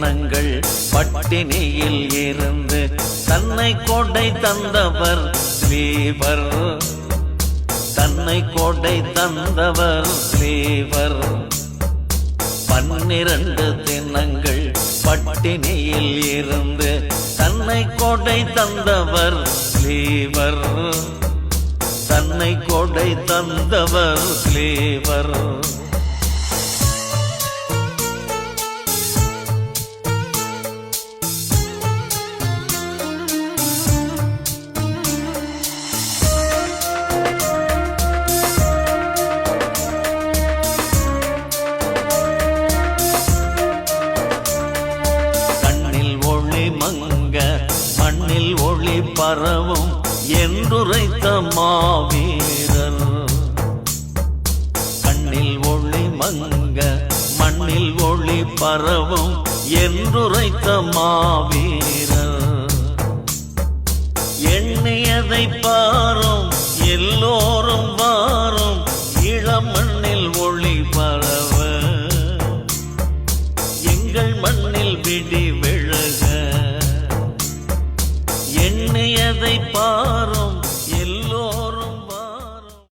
எண்ணங்கள் பட்டினியில் இருந்து தன்னை கோட்டை தந்தவர் ஸ்லீவர் தன்னை கோட்டை தந்தவர் ஸ்லீவர் பன்னிரண்டு தினங்கள் பட்டினியில் இருந்து தன்னை கோட்டை தந்தவர் ஸ்லீவர் தன்னை கோடை தந்தவர் ஸ்லீவர் பரவும் என்றுரைத்த மாவீரர் கண்ணில் ஒளி மங்க மண்ணில் ஒளி பரவும் என்றுரைத்த மாவீரர் எண்ணியதை பாரும் எல்லோரும் வாரும் எண்ணியதை பாரும்?